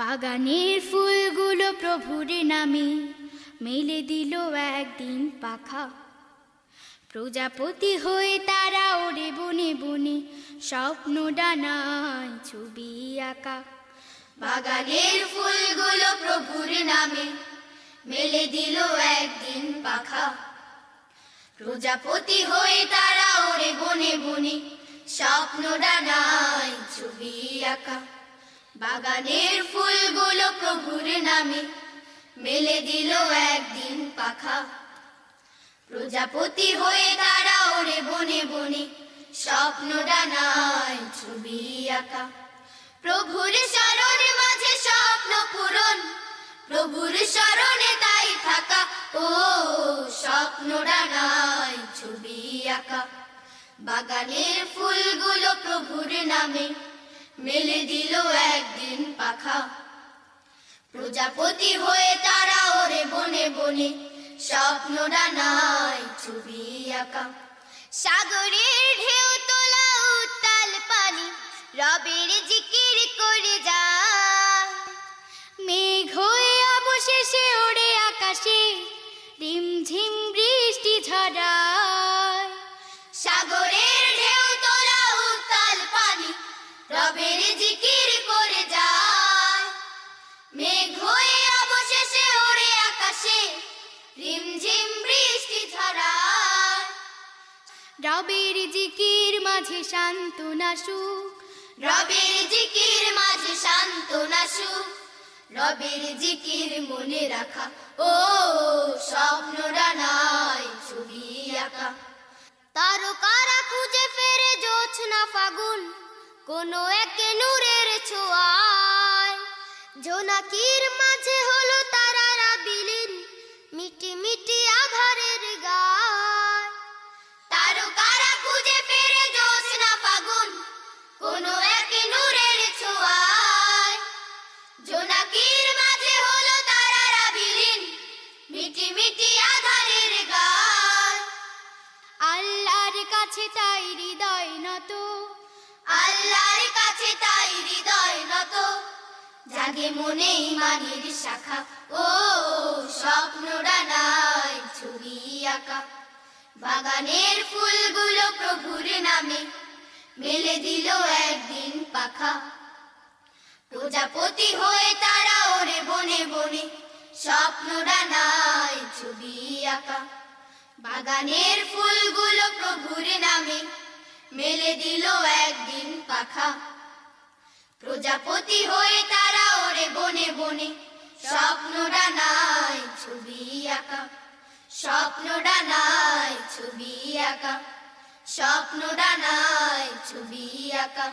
বাগানের ফুলগুলো প্রভুর নামে মেলে দিল একদিন পাখা। প্রজাপতি হয়ে তারা ওরে বনে বনে স্বপ্ন ডানায় ছবি আঁকা। বাগানের ফুলগুলো প্রভুর নামে মেলে দিল একদিন পাখা। প্রজাপতি হয়ে তারা ওরে বনে বনে স্বপ্ন ডানায় ছবি আঁকা। বাগানের ফুলগুলো প্রভুর নামে। মেলে দিল একদিন পাখা। প্রজাপতি হয়ে তারা ওরে বনে বনে স্বপ্ন ডানায় ছবি আঁকা। প্রভুর শরণে মাঝে স্বপ্ন পূরণ। প্রভুর শরণে তাই থাকা। ও স্বপ্ন ডানায় ছবি আঁকা। বাগানের ফুলগুলো প্রভুর নামে। মেলে দিল একদিন পাখা। প্রজাপতি হয়ে তারা ওরে বনে বনে স্বপ্ন ডানায় ছবি আঁকা। সাগরের ঢেউ তোলা উত্তাল পানি, রবের জিকির করে যা মেঘ হয়ে অবশেষে ওড়ে আকাশে, রিমঝিম বৃষ্টি ঝরায়। সাগরের রবের জিকির করে যায়। মেঘ হয়ে অবশেষে ওড়ে আকাশে, রিমঝিম বৃষ্টি ঝরায় রবের জিকির মাঝে সান্ত্বনা সুখ, রবের জিকির মাঝে সান্ত্বনা সুখ, রবের জিকির মনে রাখা, ও স্বপ্ন ডানায় ছবি আঁকা। তারকারা খুঁজে ফেরে জোছনা ফাগুন কোনো এক নূরের ছোঁয়ায়। জোনাকির মাঝে হলো তারারা বিলীন মিটি মিটি আধারের গায়। তারকারা খুঁজে ফেরে জোছনা ফাগুন, কোনো এক নূরের ছোঁয়ায়। জোনাকির মাঝে হলো তারারা বিলীন মিটি মিটি আধারের গায়। আল্লাহর কাছে তাই হৃদয় নত আল্লাহর কাছে তাই হৃদয় নত। জাগে মনে ইমানের শাখা। ও, স্বপ্ন ডানায় ছবি আঁকা। বাগানের ফুলগুলো প্রভুর নামে। মেলে দিল একদিন পাখা। প্রজাপতি হয়ে তারা ওরে বনে বনে স্বপ্ন ডানায় ছবি আঁকা। বাগানের ফুলগুলো প্রভুর নামে। মেলে দিল একদিন পাখা। প্রজাপতি হয়ে তারা ওরে বনে বনে স্বপ্ন ডানায় ছবি আঁকা। স্বপ্ন ডানায় ছবি আঁকা স্বপ্ন ডানায় ছবি আঁকা।